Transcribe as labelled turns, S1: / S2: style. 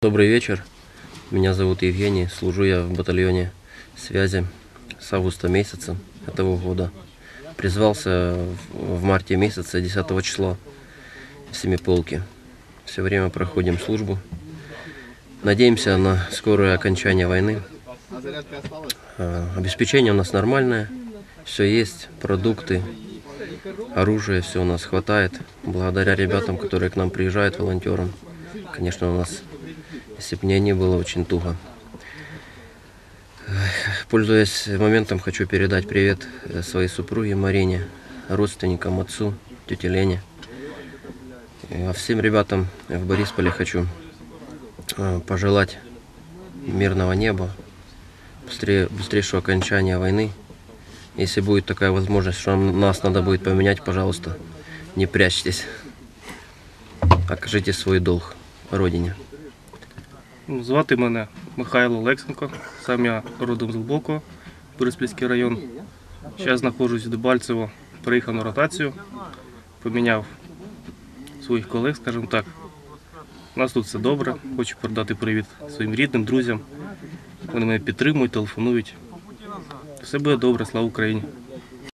S1: Добрый вечер. Меня зовут Евгений. Служу я в батальоне связи с августа месяца этого года. Призвался в марте месяца, 10 числа, в Семиполки. Все время проходим службу. Надеемся на скорое окончание войны. А, Обеспечение у нас нормальное. Все есть, продукты, оружие, все у нас хватает. Благодаря ребятам, которые к нам приезжают, волонтерам. Конечно, у нас если мне не было очень туго. Пользуясь моментом, хочу передать привет э, своей супруге Марине, родственникам, отцу, тете Лене. И, А всем ребятам в Борисполе хочу э, пожелать мирного неба, быстрее, быстрейшего окончания войны. Если будет такая возможность, что нас надо будет поменять, пожалуйста, не прячьтесь. Окажите свой долг Родине.
S2: Звати мене Михайло Лексенко, сам я родом з Глибокого, Бориспільський район. Зараз знаходжусь в Дебальцево, приїхав на ротацію, поміняв своїх колег, скажімо так. У нас тут все добре. Хочу передати привіт своїм рідним, друзям. Вони мене підтримують, телефонують. Все буде добре, слава Україні!